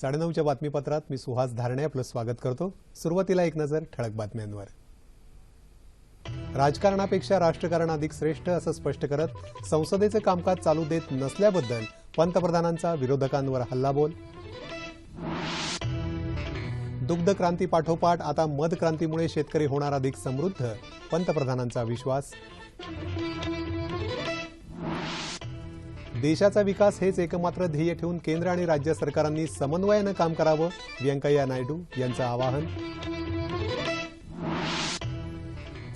साडेनऊच्या बातमीपत्रात मी सुहास धारणे आपलं स्वागत करतो. सुरुवातीला एक नजर ठळक बातम्यांवर. राजकारणापेक्षा राष्ट्रकारण अधिक श्रेष्ठ असं स्पष्ट करत संसदेचं कामकाज चालू देत नसल्याबद्दल पंतप्रधानांचा विरोधकांवर हल्लाबोल. दुग्ध क्रांती पाठोपाठ आता मध क्रांतीमुळे शेतकरी होणार अधिक समृद्ध पंतप्रधानांचा विश्वास. देशाचा विकास हेच एकमात्र ध्येय ठेवून केंद्र आणि राज्य सरकारांनी समन्वयानं काम करावं व्यंकय्या नायडू यांचं आवाहन.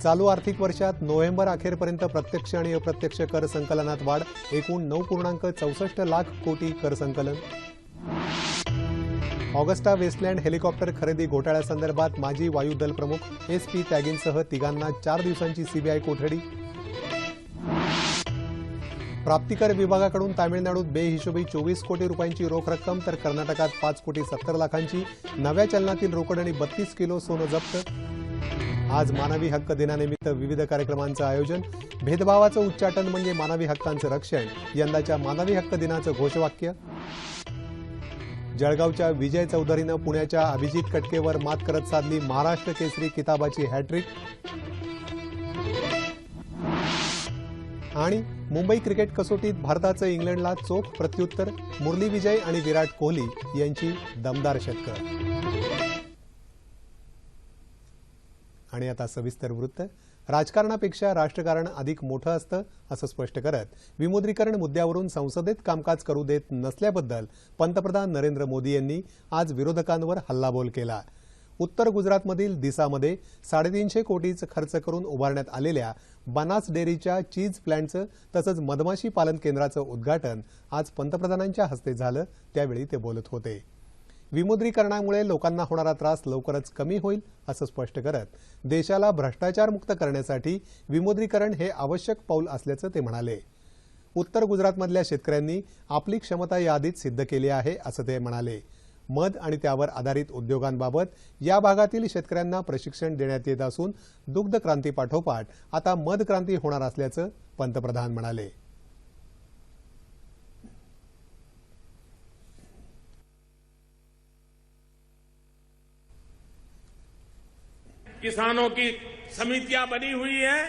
चालू आर्थिक वर्षात नोव्हेंबर अखेरपर्यंत प्रत्यक्ष आणि अप्रत्यक्ष कर संकलनात वाढ एकूण नऊ पूर्णांक चौसष्ट लाख कोटी कर संकलन. ऑगस्टा वेस्टलँड हेलिकॉप्टर खरेदी घोटाळ्यासंदर्भात माजी वायुदल प्रमुख एस पी त्यागींसह तिघांना चार दिवसांची सीबीआय कोठडी. प्राप्तिकर विभागाकडून तामिळनाडूत बेहिशोबी चोवीस कोटी रुपयांची रोख रक्कम तर कर्नाटकात पाच कोटी सत्तर लाखांची. नव्या चलनातील रोकड आणि बत्तीस किलो सोनं जप्त. आज मानवी हक्क दिनानिमित्त विविध कार्यक्रमांचं आयोजन. भेदभावाचं उच्चाटन म्हणजे मानवी हक्कांचं रक्षण. यंदाच्या मानवी हक्क दिनाचं घोषवाक्य. जळगावच्या विजय चौधरीनं पुण्याच्या अभिजित कटकेवर मात करत साधली महाराष्ट्र केसरी किताबाची हॅट्रिक. आणि मुंबई क्रिकेट कसोटीत भारताचं इंग्लंडला चोख प्रत्युत्तर मुरली विजय आणि विराट कोहली यांची दमदार षटकं आणि आता सविस्तर वृत्त. राजकारणापेक्षा राष्ट्रकारण अधिक मोठं असतं असं स्पष्ट करत विमुद्रीकरण मुद्द्यावरून संसदेत कामकाज करू देत नसल्याबद्दल पंतप्रधान नरेंद्र मोदी यांनी आज विरोधकांवर हल्लाबोल केला. उत्तर गुजरातमधील दिसामध्ये साडेतीनशे कोटीच खर्च करून उभारण्यात आलेल्या बनास डेअरीच्या चीज प्लॅन्टचं तसंच मधमाशी पालन केंद्राचं उद्घाटन आज पंतप्रधानांच्या हस्ते झालं त्यावेळी ते बोलत होते. विमुद्रीकरणामुळे लोकांना होणारा त्रास लवकरच कमी होईल असं स्पष्ट करत देशाला भ्रष्टाचारमुक्त करण्यासाठी विमुद्रीकरण हे आवश्यक पाऊल असल्याचं ते म्हणाले. उत्तर गुजरातमधल्या शेतकऱ्यांनी आपली क्षमता यादीत सिद्ध केली आहे असं ते म्हणाले. मध त्यावर आधारित उद्योगांबाबत या भागातील प्रशिक्षण देण्यात दुग्ध क्रांतीपाठोपाठ आता मध क्रांती होणार असल्याचं पंतप्रधान किसानों की समितियाँ बनी हुई हैं।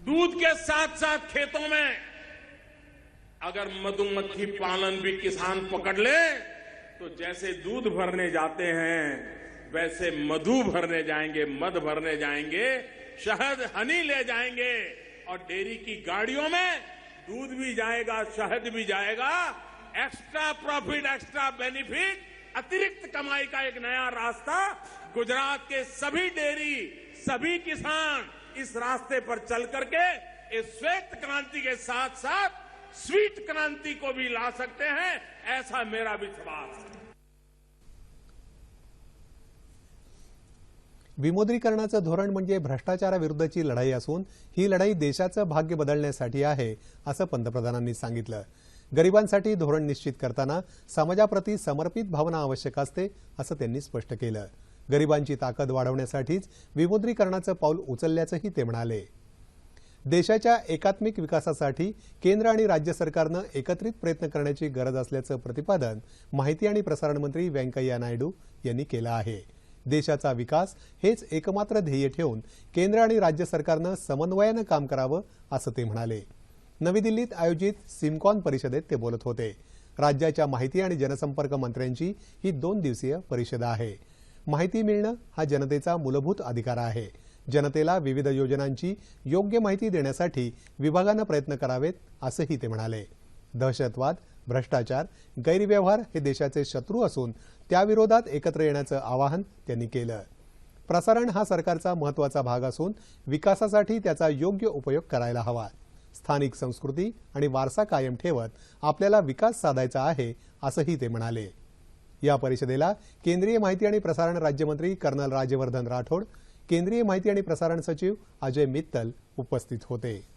दूध के साथ साथ खेतों में अगर मधुमक्खी पालन भी किसान पकड़ ले तो जैसे दूध भरने जाते हैं, वैसे मधु भरने जाएँगे, मध भरने जाएँगे, शहद, हनी ले जाएँगे। और डेयरी की गाड़ियों में दूध भी जाएगा, शहद भी जाएगा। एक्स्ट्रा प्रॉफिट एक्स्ट्रा बेनिफिट अतिरिक्त कमाई का एक नया रास्ता। गुजरात के सभी डेयरी, सभी किसान इस रास्ते पर चल करके इस श्वेत क्रांति के साथ साथ स्वीट क्रांति को भी ला सकते हैं, ऐसा मेरा विश्वास है। विमुद्रीकरणाचं धोरण म्हणजे भ्रष्टाचाराविरुद्धची लढाई असून ही लढाई देशाचं भाग्य बदलण्यासाठी आहे असं पंतप्रधानांनी सांगितलं. गरिबांसाठी धोरण निश्चित करताना समाजाप्रती समर्पित भावना आवश्यक असते असं त्यांनी स्पष्ट केलं. गरिबांची ताकद वाढवण्यासाठीच विमुद्रीकरणाचं पाऊल उचलल्याचंही ते म्हणाले. देशाच्या एकात्मिक विकासासाठी केंद्र आणि राज्य सरकारनं एकत्रित प्रयत्न करण्याची गरज असल्याचं प्रतिपादन माहिती आणि प्रसारण मंत्री व्यंकय्या नायडू यांनी केलं आहे. देशाचा विकास हेच एकमात्र ध्येय ठेवून केंद्र आणि राज्य सरकारनं समन्वयानं काम करावं असं ते म्हणाले. नवी दिल्लीत आयोजित सिमकॉन परिषदेत ते बोलत होते. राज्याच्या माहिती आणि जनसंपर्क मंत्र्यांची ही दोन दिवसीय परिषद आहे. माहिती मिळणं हा जनतेचा मूलभूत अधिकार आहे. जनतेला विविध योजनांची योग्य माहिती देण्यासाठी विभागानं प्रयत्न करावेत असंही ते म्हणाले. दहशतवाद भ्रष्टाचार गैरव्यवहार हे देशाचे शत्रू असून त्याविरोधात एकत्र येण्याचं आवाहन त्यांनी केलं. प्रसारण हा सरकारचा महत्त्वाचा भाग असून विकासासाठी त्याचा योग्य उपयोग करायला हवा. स्थानिक संस्कृती आणि वारसा कायम ठेवत आपल्याला विकास साधायचा आहे असंही ते म्हणाले. या परिषदेला केंद्रीय माहिती आणि प्रसारण राज्यमंत्री कर्नल राज्यवर्धन राठोड केंद्रीय माहिती आणि प्रसारण सचिव अजय मित्तल उपस्थित होते.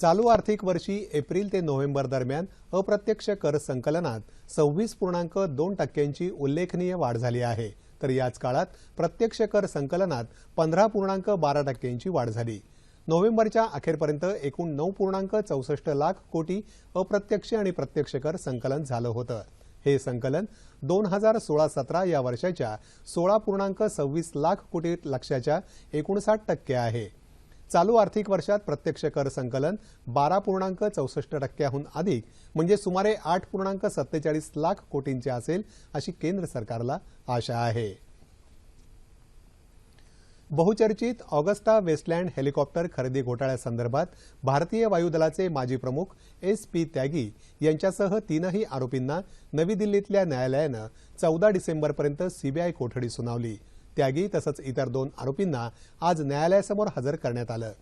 चालू आर्थिक वर्षी एप्रिल ते नोव्हेंबर दरम्यान अप्रत्यक्ष कर संकलनात सव्वीस पूर्णांक दोन टक्क्यांची उल्लेखनीय वाढ झाली आहे. तर याच काळात प्रत्यक्ष कर संकलनात पंधरा पूर्णांक बारा टक्क्यांची वाढ झाली. नोव्हेंबरच्या अखेरपर्यंत एकूण नऊ पूर्णांक चौसष्ट लाख कोटी अप्रत्यक्ष आणि प्रत्यक्ष कर संकलन झालं होतं. हे संकलन दोन हजार सोळा सतरा या वर्षाच्या सोळा पूर्णांक सव्वीस लाख कोटी लक्षाच्या एकोणसाठ टक्के आहे. चालू आर्थिक वर्षात प्रत्यक्ष कर संकलन बारा पूर्णांक चौसष्ट टक्क्याहून अधिक म्हणजे सुमारे आठ पूर्णांक सत्तेचाळीस लाख कोटींचे असेल अशी केंद्र सरकारला आशा आहे. बहुचर्चित ऑगस्टा वेस्टलँड हेलिकॉप्टर खरेदी घोटाळ्यासंदर्भात भारतीय वायुदलाचे माजी प्रमुख एस पी त्यागी यांच्यासह तीनही आरोपींना नवी दिल्लीतल्या न्यायालयानं चौदा डिसेंबरपर्यंत सीबीआय कोठडी सुनावली. त्यागी तसंच इतर दोन आरोपींना आज न्यायालयासमोर हजर करण्यात आलं.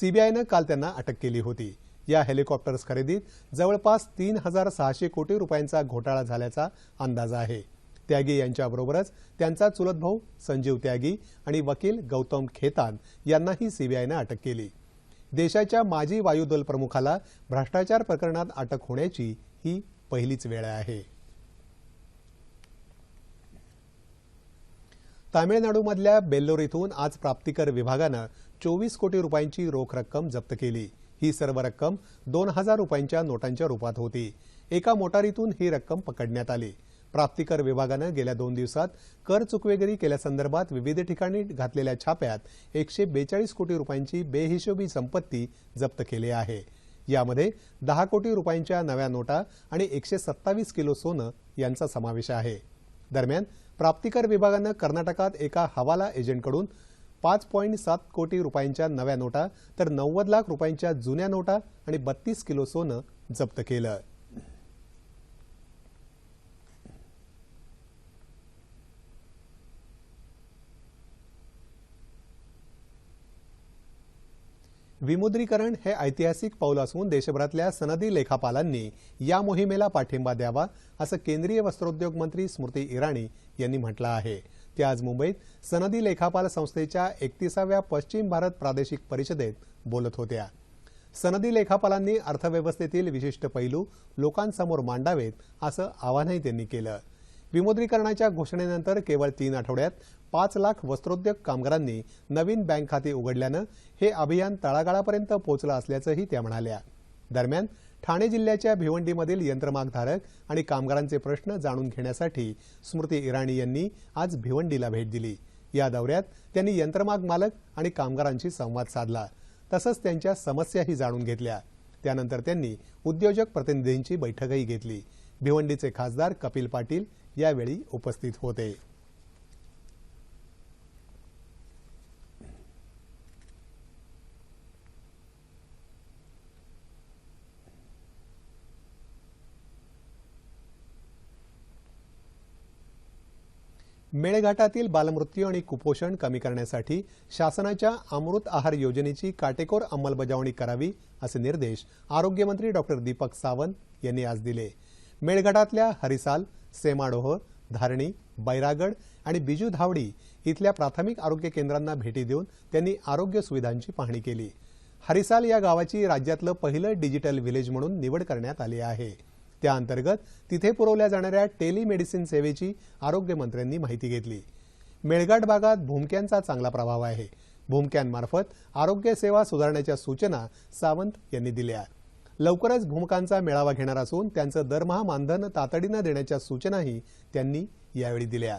सीबीआयनं काल त्यांना अटक केली होती. या हेलिकॉप्टर्स खरेदीत जवळपास तीन हजार सहाशे कोटी रुपयांचा घोटाळा झाल्याचा अंदाज आहे. त्यागी यांच्याबरोबरच त्यांचा चुलत भाऊ संजीव त्यागी आणि वकील गौतम खेतान यांनाही सीबीआयनं अटक केली. देशाच्या माजी वायुदल प्रमुखाला भ्रष्टाचार प्रकरणात अटक होण्याची ही पहिलीच वेळ आहे. तामिळनाडूमधल्या बेल्लोर इथून आज प्राप्तिकर विभागानं चोवीस कोटी रुपयांची रोख रक्कम जप्त केली. ही सर्व रक्कम दोन हजार रुपयांच्या नोटांच्या रूपात होती. एका मोटारीतून ही रक्कम पकडण्यात आली. प्राप्तिकर विभागानं गेल्या दोन दिवसात कर चुकवेगिरी केल्यासंदर्भात विविध ठिकाणी घातलेल्या छाप्यात एकशे बेचाळीस कोटी रुपयांची बेहिशोबी संपत्ती जप्त केली आहे. यामध्ये दहा कोटी रुपयांच्या नव्या नोटा आणि एकशे सत्तावीस किलो सोनं यांचा समावेश आहे. दरम्यान प्राप्तिकर विभागानं कर्नाटकात एका हवाला एजंटकडून पाच पॉईंट सात कोटी रुपयांच्या नव्या नोटा तर नव्वद लाख रुपयांच्या जुन्या नोटा आणि बत्तीस किलो सोनं जप्त केलं. विमुद्रीकरण हे ऐतिहासिक पाऊल असून देशभरातल्या सनदी लेखापालांनी या मोहिमेला पाठिंबा द्यावा असं केंद्रीय वस्त्रोद्योग मंत्री स्मृती इराणी यांनी म्हटलं आहे. ते आज मुंबईत सनदी लेखापाल संस्थेच्या एकतीसाव्या पश्चिम भारत प्रादेशिक परिषदेत बोलत होत्या. सनदी लेखापालांनी अर्थव्यवस्थेतील विशिष्ट पैलू लोकांसमोर मांडावेत असं आवाहनही त्यांनी केलं. विमुद्रीकरणाच्या घोषणेनंतर केवळ तीन आठवड्यात पाच लाख वस्त्रोद्योग कामगारांनी नवीन बँक खाते उघडल्यानं हे अभियान तळागाळापर्यंत पोचलं असल्याचंही त्या म्हणाल्या. दरम्यान ठाणे जिल्ह्याच्या भिवंडीमधील यंत्रमागधारक आणि कामगारांचे प्रश्न जाणून घेण्यासाठी स्मृती इराणी यांनी आज भिवंडीला भेट दिली. या दौऱ्यात त्यांनी यंत्रमाग मालक आणि कामगारांशी संवाद साधला. तसंच त्यांच्या समस्याही जाणून घेतल्या. त्यानंतर त्यांनी उद्योजक प्रतिनिधींची बैठकही घेतली. भिवंडीचे खासदार कपिल पाटील यावेळी उपस्थित होते. मेळघाटातील बालमृत्यू आणि कुपोषण कमी करण्यासाठी शासनाच्या अमृत आहार योजनेची काटेकोर अंमलबजावणी करावी असे निर्देश आरोग्यमंत्री डॉक्टर दीपक सावंत यांनी आज दिले. मेळघाटातल्या हरिसाल सेमाडोह धारणी बैरागड आणि बिजू धावडी इथल्या प्राथमिक आरोग्य केंद्रांना भेटी देऊन त्यांनी आरोग्य सुविधांची पाहणी केली. हरिसाल या गावाची राज्यातलं पहिलं डिजिटल व्हिलेज म्हणून निवड करण्यात आली आहे. त्याअंतर्गत तिथे पुरवल्या जाणाऱ्या टेलिमेडिसिन सेवेची आरोग्यमंत्र्यांनी माहिती घेतली. मेळघाट भागात भूमक्यांचा चांगला प्रभाव आहे. भूमक्यांमार्फत आरोग्य सेवा सुधारण्याच्या सूचना सावंत यांनी दिल्या. लवकरच भूमकांचा मेळावा घेणार असून त्यांचं दरमहा मानधन तातडीनं देण्याच्या सूचनाही त्यांनी यावेळी दिल्या.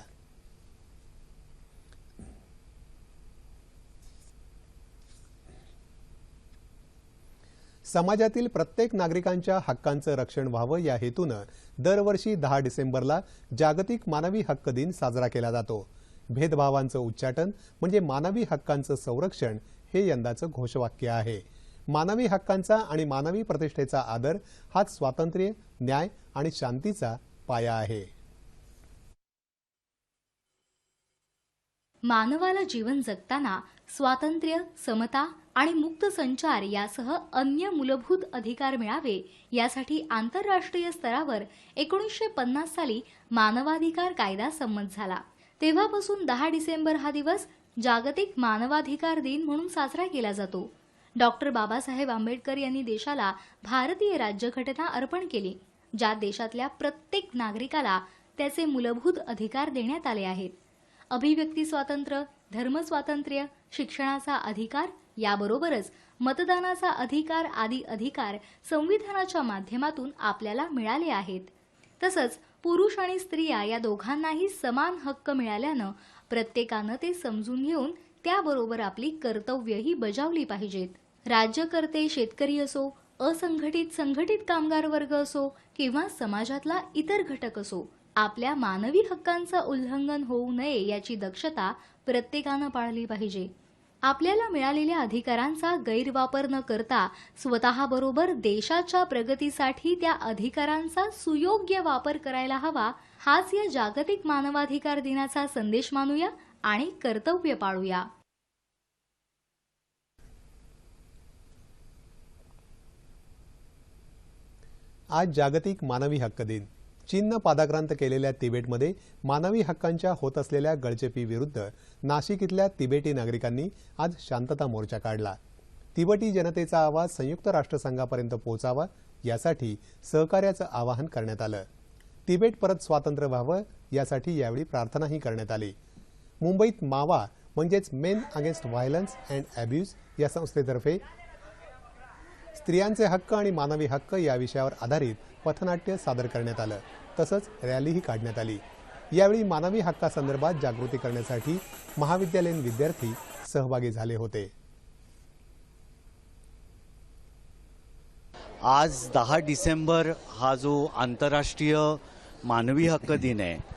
समाजातील प्रत्येक नागरिकांच्या हक्कांचं रक्षण व्हावं या हेतूनं दरवर्षी दहा डिसेंबरला जागतिक मानवी हक्क दिन साजरा केला जातो. भेदभावांचं उच्चाटन म्हणजे मानवी हक्कांचं संरक्षण हे यंदाचं घोषवाक्य आहे. मानवी हक्कांचा आणि मानवी प्रतिष्ठेचा आदर हाच स्वातंत्र्य न्याय आणि शांतीचा पाया आहे. मानवाला जीवन जगताना स्वातंत्र्य समता आणि मुक्त संचार यासह अन्य मूलभूत अधिकार मिळावे यासाठी आंतरराष्ट्रीय स्तरावर एकोणीसशे पन्नास साली मानवाधिकार कायदा संमत झाला. तेव्हापासून दहा डिसेंबर हा दिवस जागतिक मानवाधिकार दिन म्हणून साजरा केला जातो. डॉक्टर बाबासाहेब आंबेडकर यांनी देशाला भारतीय राज्यघटना अर्पण केली ज्यात देशातल्या प्रत्येक नागरिकाला त्याचे मूलभूत अधिकार देण्यात आले आहेत. अभिव्यक्ती स्वातंत्र्य धर्मस्वातंत्र्य शिक्षणाचा अधिकार याबरोबरच मतदानाचा अधिकार आदी अधिकार संविधानाच्या माध्यमातून आपल्याला मिळाले आहेत. तसंच पुरुष आणि स्त्रिया या दोघांनाही समान हक्क मिळाल्यानं प्रत्येकानं ते समजून घेऊन त्याबरोबर आपली कर्तव्यही बजावली पाहिजेत. राज्यकर्ते शेतकरी असो असंघटित संघटित कामगार वर्ग असो किंवा समाजातला इतर घटक असो आपल्या मानवी हक्कांचं उल्लंघन होऊ नये याची दक्षता प्रत्येकानं पाळली पाहिजे. आपल्याला मिळालेल्या अधिकारांचा गैरवापर न करता स्वतःबरोबर देशाच्या प्रगतीसाठी त्या अधिकारांचा सुयोग्य वापर करायला हवा हाच या जागतिक मानवाधिकार दिनाचा संदेश मानूया आणि कर्तव्य पाळूया. आज जागतिक मानवी हक्क दिन. चीननं पादाक्रांत केलेल्या तिबेटमध्ये मानवी हक्कांच्या होत असलेल्या गळचेपीविरुद्ध नाशिक इथल्या तिबेटी नागरिकांनी आज शांतता मोर्चा काढला. तिबेटी जनतेचा आवाज संयुक्त राष्ट्रसंघापर्यंत पोहोचावा यासाठी सहकार्याचं आवाहन करण्यात आलं. तिबेट परत स्वातंत्र्य व्हावं यासाठी यावेळी प्रार्थनाही करण्यात आली. मुंबईत मावा म्हणजेच men against violence and abuse या संस्थेतर्फे स्त्रियांचे हक्क आणि मानवी हक्क या विषयावर आधारित पथनाट्य सादर करण्यात आलं. तसंच रॅलीही काढण्यात आली. यावेळी मानवी हक्कासंदर्भात जागृती करण्यासाठी महाविद्यालयीन विद्यार्थी सहभागी झाले होते. आज दहा डिसेंबर हा जो आंतरराष्ट्रीय मानवी हक्क दिन आहे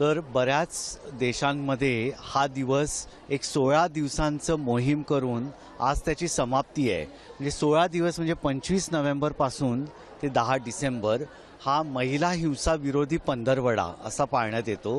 तर बऱ्याच देशांमध्ये हा दिवस एक सोळा दिवसांचं मोहीम करून आज त्याची समाप्ती आहे. म्हणजे सोळा दिवस म्हणजे पंचवीस नोव्हेंबरपासून ते दहा डिसेंबर हा महिला हिंसा विरोधी पंधरवडा असा पाळण्यात येतो.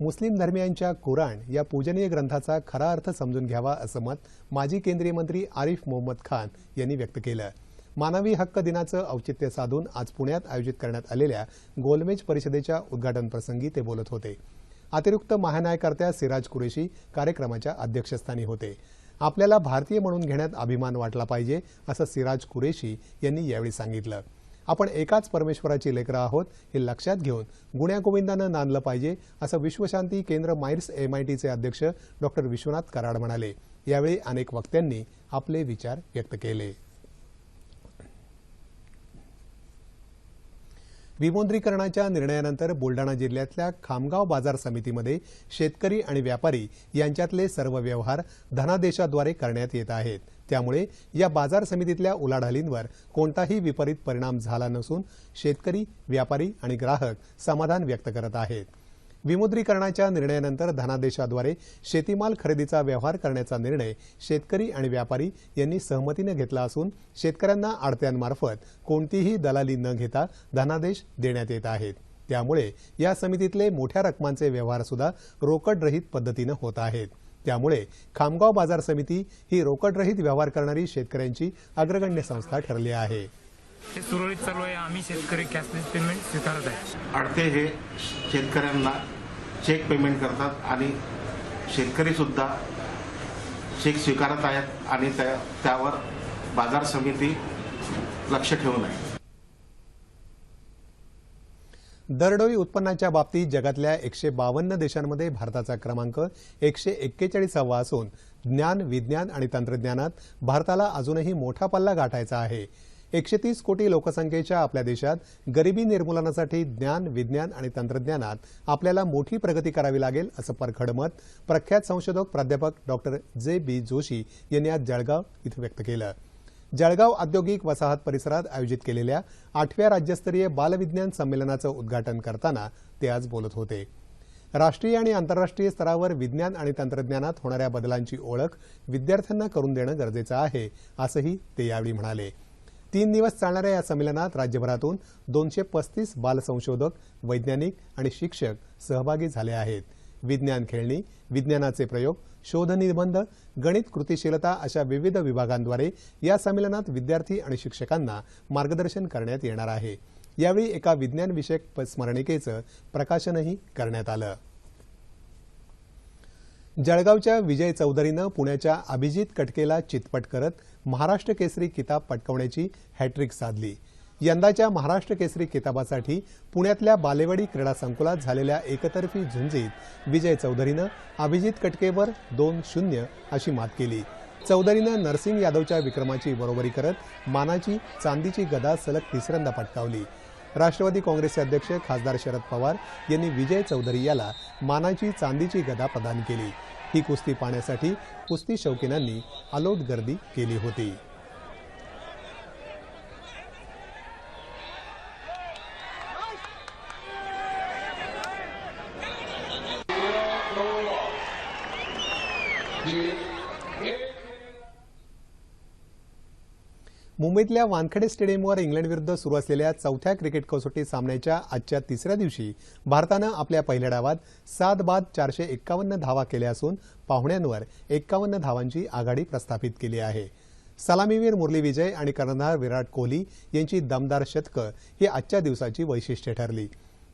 मुस्लिम धर्मियांच्या कुराण या पूजनीय ग्रंथाचा खरा अर्थ समजून घ्यावा असं मत माजी केंद्रीय मंत्री आरिफ मोहम्मद खान यांनी व्यक्त केलं. मानवी हक्क दिनाचं औचित्य साधून आज पुण्यात आयोजित करण्यात आलेल्या गोलमेज परिषदेच्या उद्घाटनप्रसंगी ते बोलत होते. अतिरिक्त महान्यायकर्त्या सिराज कुरेशी कार्यक्रमाच्या अध्यक्षस्थानी होते. आपल्याला भारतीय म्हणून घेण्यात अभिमान वाटला पाहिजे असं सिराज कुरेशी यांनी यावेळी सांगितलं. आपण एकाच परमेश्वराची लेकरं आहोत हे लक्षात घेऊन गुण्यागोविंदानं नांदलं पाहिजे असं विश्वशांती केंद्र मायर्स एमआयटीचे अध्यक्ष डॉक्टर विश्वनाथ कराड म्हणाले. यावेळी अनेक वक्त्यांनी आपले विचार व्यक्त केले. विमुद्रीकरणाच्या निर्णयानंतर बुलडाणा जिल्ह्यातल्या खामगाव बाजार समितीमध्ये शेतकरी आणि व्यापारी यांच्यातले सर्व व्यवहार धनादेशाद्वारे करण्यात येत आहेत. त्यामुळे या बाजार समितीतल्या उलाढालींवर कोणताही विपरीत परिणाम झाला नसून शेतकरी व्यापारी आणि ग्राहक समाधान व्यक्त करत आहेत. विमुद्रीकरणाच्या निर्णयानंतर धनादेशाद्वारे शेतीमाल खरेदीचा व्यवहार करण्याचा निर्णय शेतकरी आणि व्यापारी यांनी सहमतीनं घेतला असून शेतकऱ्यांना आडत्यांमार्फत कोणतीही दलाली न घेता धनादेश देण्यात येत आहेत. त्यामुळे या समितीतले मोठ्या रकमांचे व्यवहार सुद्धा रोकडरहित पद्धतीनं होत आहेत. त्यामुळे खामगाव बाजार समिती ही रोकडरहित व्यवहार करणारी शेतकऱ्यांची अग्रगण्य संस्था ठरली आहे. ते सुरळीत चालू आहे. आम्ही शेतकरी कॅशलेस पेमेंट स्वीकारत आहे. अडते हे शेतकऱ्यांना चेक पेमेंट करतात आणि शेतकरी सुद्धा चेक स्वीकारत आहेत आणि त्या त्यावर बाजार समिती लक्ष ठेवून आहे. दरडोई उत्पन्नाच्या बाबतीत जगातल्या एकशे बावन्न देशांमध्ये भारताचा क्रमांक एकशे एक्केचाळीसावा असून ज्ञान विज्ञान आणि तंत्रज्ञानात भारताला अजूनही मोठा पल्ला गाठायचा आहे. एकशे तीस कोटी लोकसंख्येच्या आपल्या देशात गरिबी निर्मूलनासाठी ज्ञान विज्ञान आणि तंत्रज्ञानात आपल्याला मोठी प्रगती करावी लागेल असं परखड मत प्रख्यात संशोधक प्राध्यापक डॉक्टर जे बी जोशी यांनी आज जळगाव इथं व्यक्त केलं. जळगाव औद्योगिक वसाहत परिसरात आयोजित केलेल्या आठव्या राज्यस्तरीय बालविज्ञान संमेलनाचं उद्घाटन करताना ते आज बोलत होते. राष्ट्रीय आणि आंतरराष्ट्रीय स्तरावर विज्ञान आणि तंत्रज्ञानात होणाऱ्या बदलांची ओळख विद्यार्थ्यांना करून देणं गरजेचं आहे असंही ते यावेळी म्हणाले. तीन दिवस चालणाऱ्या या संमेलनात राज्यभरातून दोनशे पस्तीस बालसंशोधक वैज्ञानिक आणि शिक्षक सहभागी झाले आहेत. विज्ञान खेळणी विज्ञानाचे प्रयोग शोधनिबंध गणित कृतिशीलता अशा विविध विभागांद्वारे या संमेलनात विद्यार्थी आणि शिक्षकांना मार्गदर्शन करण्यात येणार आहे. यावेळी एका विज्ञान विषयक स्मरणिकेचं प्रकाशनही करण्यात आलं. जळगावच्या विजय चौधरीनं पुण्याच्या अभिजित कटकेला चितपट करत महाराष्ट्र केसरी किताब पटकावण्याची हॅट्रिक साधली. यंदाच्या महाराष्ट्र केसरी किताबासाठी पुण्यातल्या बालेवाडी क्रीडा संकुलात झालेल्या एकतर्फी झुंजीत विजय चौधरीनं अभिजित कटकेवर दोन शून्य अशी मात केली. चौधरीनं नरसिंग यादवच्या विक्रमाची बरोबरी करत मानाची चांदीची गदा सलग तिसऱ्यांदा पटकावली. राष्ट्रवादी काँग्रेसचे अध्यक्ष खासदार शरद पवार यांनी विजय चौधरी याला मानाची चांदीची गदा प्रदान केली. ही कुस्ती पाहण्यासाठी कुस्ती शौकीनांनी अलोट गर्दी केली होती. मुंबईतल्या वानखेडे स्टेडियमवर इंग्लंडविरुद्ध सुरू असलेल्या चौथ्या क्रिकेट कसोटी सामन्याच्या आजच्या तिसऱ्या दिवशी भारतानं आपल्या पहिल्या डावात सात बाद चारशे एक्कावन्न धावा केल्या असून पाहुण्यांवर एक्कावन्न धावांची आघाडी प्रस्थापित केली आहे. सलामीवीर मुरली विजय आणि कर्णधार विराट कोहली यांची दमदार शतकं ही आजच्या दिवसाची वैशिष्ट्ये ठरली.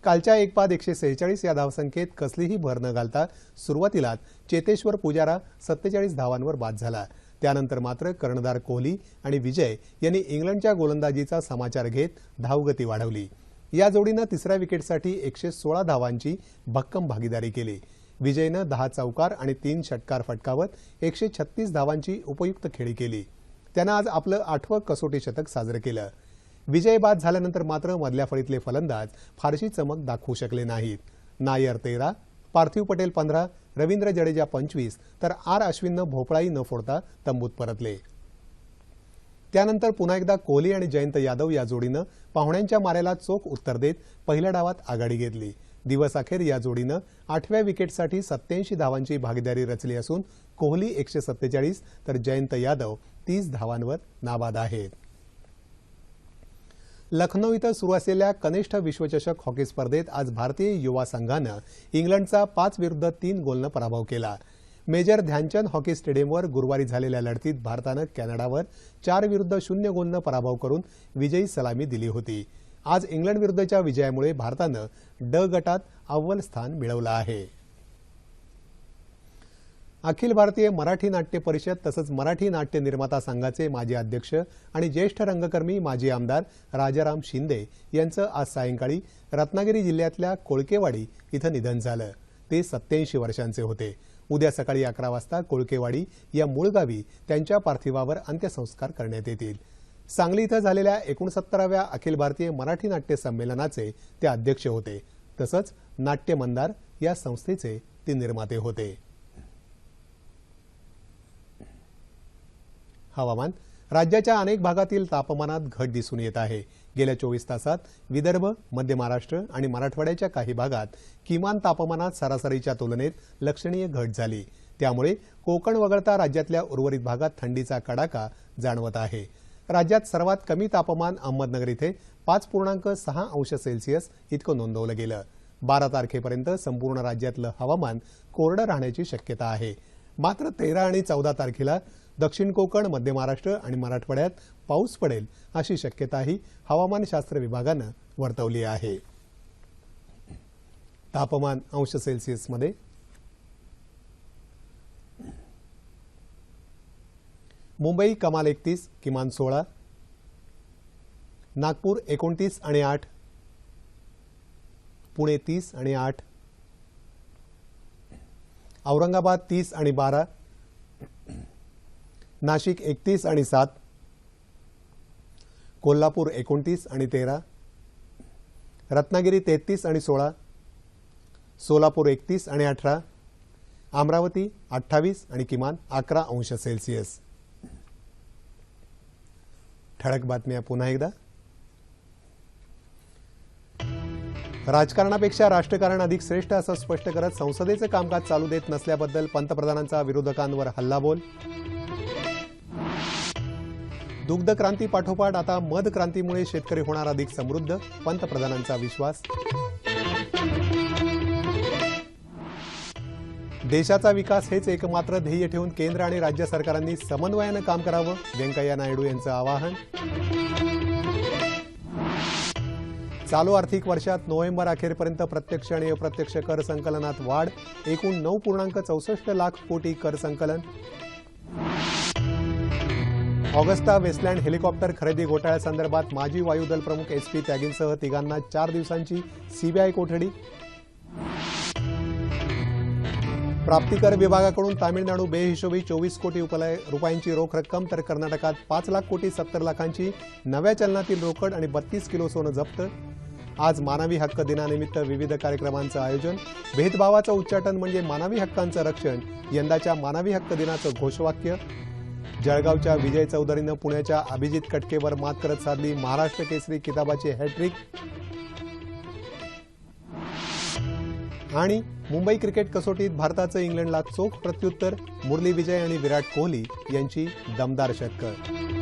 कालच्या एक बाद एकशे सेहेचाळीस या धावसंख्येत कसलीही भर न घालता सुरुवातीलाच चेतेश्वर पुजारा सत्तेचाळीस धावांवर बाद झाला. त्यानंतर मात्र कर्णधार कोहली आणि विजय यांनी इंग्लंडच्या गोलंदाजीचा समाचार घेत धावगती वाढवली. या जोडीनं तिसऱ्या विकेटसाठी एकशे सोळा धावांची भक्कम भागीदारी केली. विजयनं दहा चौकार आणि तीन षटकार फटकावत एकशे छत्तीस धावांची उपयुक्त खेळी केली. त्यानं आज आपलं आठवं कसोटी शतक साजरं केलं. विजय बाद झाल्यानंतर मात्र मधल्या फळीतले फलंदाज फारशी चमक दाखवू शकले नाहीत. नायर तेरा पार्थिव पटेल पंधरा रवींद्र जडेजा पंचवीस तर आर अश्विननं भोपळाही न फोडता तंबूत परतले. त्यानंतर पुन्हा एकदा कोहली आणि जयंत यादव या जोडीनं पाहुण्यांच्या माऱ्याला चोख उत्तर देत पहिल्या डावात आघाडी घेतली. दिवसअखेर या जोडीनं आठव्या विकेटसाठी सत्याऐंशी धावांची भागीदारी रचली असून कोहली एकशे सत्तेचाळीस तर जयंत यादव तीस धावांवर नाबाद आहेत. लखनौ इथं सुरू असलेल्या कनिष्ठ विश्वचषक हॉकी स्पर्धेत आज भारतीय युवा संघानं इंग्लंडचा पाच विरुद्ध तीन गोलनं पराभव केला. मेजर ध्यानचंद हॉकी स्टेडियमवर गुरुवारी झालेल्या लढतीत भारतानं कॅनडावर चार विरुद्ध शून्य गोलनं पराभव करून विजयी सलामी दिली होती. आज इंग्लंड विरुद्धच्या विजयामुळे भारतानं ड गटात अव्वल स्थान मिळवलं आहे. अखिल भारतीय मराठी नाट्य परिषद तसंच मराठी नाट्य निर्माता संघाचे माजी अध्यक्ष आणि ज्येष्ठ रंगकर्मी माजी आमदार राजाराम शिंदे यांचं आज सायंकाळी रत्नागिरी जिल्ह्यातल्या कोळकेवाडी इथं निधन झालं. ते सत्याऐंशी वर्षांचे होते. उद्या सकाळी अकरा वाजता कोळकेवाडी या मूळ गावी त्यांच्या पार्थिवावर अंत्यसंस्कार करण्यात येतील. सांगली इथं झालेल्या एकोणसत्तराव्या अखिल भारतीय मराठी नाट्य संमेलनाचे ते अध्यक्ष होते. तसंच नाट्य मंदार या संस्थेचे ते निर्माते होते. हवामान. राज्याच्या अनेक भागातील तापमानात घट दिसून येत आहे. गेल्या चोवीस तासात विदर्भ मध्य महाराष्ट्र आणि मराठवाड्याच्या काही भागात किमान तापमानात सरासरीच्या तुलनेत लक्षणीय घट झाली. त्यामुळे कोकण वगळता राज्यातल्या उर्वरित भागात थंडीचा कडाका जाणवत आहे. राज्यात सर्वात कमी तापमान अहमदनगर इथे पाच पूर्णांक सहा अंश सेल्सिअस इतकं नोंदवलं गेलं. बारा तारखेपर्यंत संपूर्ण राज्यातलं हवामान कोरडं राहण्याची शक्यता आहे. मात्र तेरा आणि चौदा तारखेला दक्षिण कोकण मध्य महाराष्ट्र आणि मराठवाड्यात पाऊस पडेल अशी शक्यताही हवामानशास्त्र विभागानं वर्तवली आहे. तापमान अंश सेल्सिअसमध्ये मुंबई कमाल एकतीस किमान सोळा नागपूर एकोणतीस आणि आठ पुणे तीस आणि आठ औरंगाबाद तीस आणि बारा नाशिक एकतीस आणि सात कोल्हापूर एकोणतीस आणि तेरा रत्नागिरी तेहतीस आणि सोळा सोलापूर एकतीस आणि अठरा अमरावती अठ्ठावीस आणि किमान अकरा अंश सेल्सिअस. ठळक बातम्या पुन्हा एकदा. राजकारणापेक्षा राष्ट्रकारण अधिक श्रेष्ठ असं स्पष्ट करत संसदेचं कामकाज चालू देत नसल्याबद्दल पंतप्रधानांचा विरोधकांवर हल्लाबोल. दुग्ध क्रांती पाठोपाठ आता मध क्रांतीमुळे शेतकरी होणार अधिक समृद्ध पंतप्रधानांचा विश्वास. देशाचा विकास हेच एकमात्र ध्येय ठेवून केंद्र आणि राज्य सरकारांनी समन्वयानं काम करावं व्यंकय्या नायडू यांचं आवाहन. चालू आर्थिक वर्षात नोव्हेंबर अखेरपर्यंत प्रत्यक्ष आणि अप्रत्यक्ष कर संकलनात वाढ एकूण नऊ पूर्णांक चौसष्ट लाख कोटी कर संकलन. ऑगस्टा वेस्टलँड हेलिकॉप्टर खरेदी घोटाळ्यासंदर्भात माजी वायुदल प्रमुख एस पी त्यागींसह तिघांना चार दिवसांची सीबीआय कोठडी. प्राप्तिकर विभागाकडून तामिळनाडू बेहिशोबी चोवीस कोटी रुपयांची रोख रक्कम तर कर्नाटकात पाच लाख कोटी सत्तर लाखांची नव्या चलनातील रोकड आणि बत्तीस किलो सोनं जप्त आज मानवी हक्क दिनानिमित्त विविध कार्यक्रमांचं आयोजन भेदभावाचं उच्चाटन म्हणजे मानवी हक्कांचं रक्षण यंदाच्या मानवी हक्क दिनाचं घोषवाक्य. जळगावच्या विजय चौधरीनं पुण्याच्या अभिजित कटकेवर मात करत साधली महाराष्ट्र केसरी किताबाची हॅट्रिक आणि मुंबई क्रिकेट कसोटीत भारताचं इंग्लंडला चोख प्रत्युत्तर मुरली विजय आणि विराट कोहली यांची दमदार शतकं.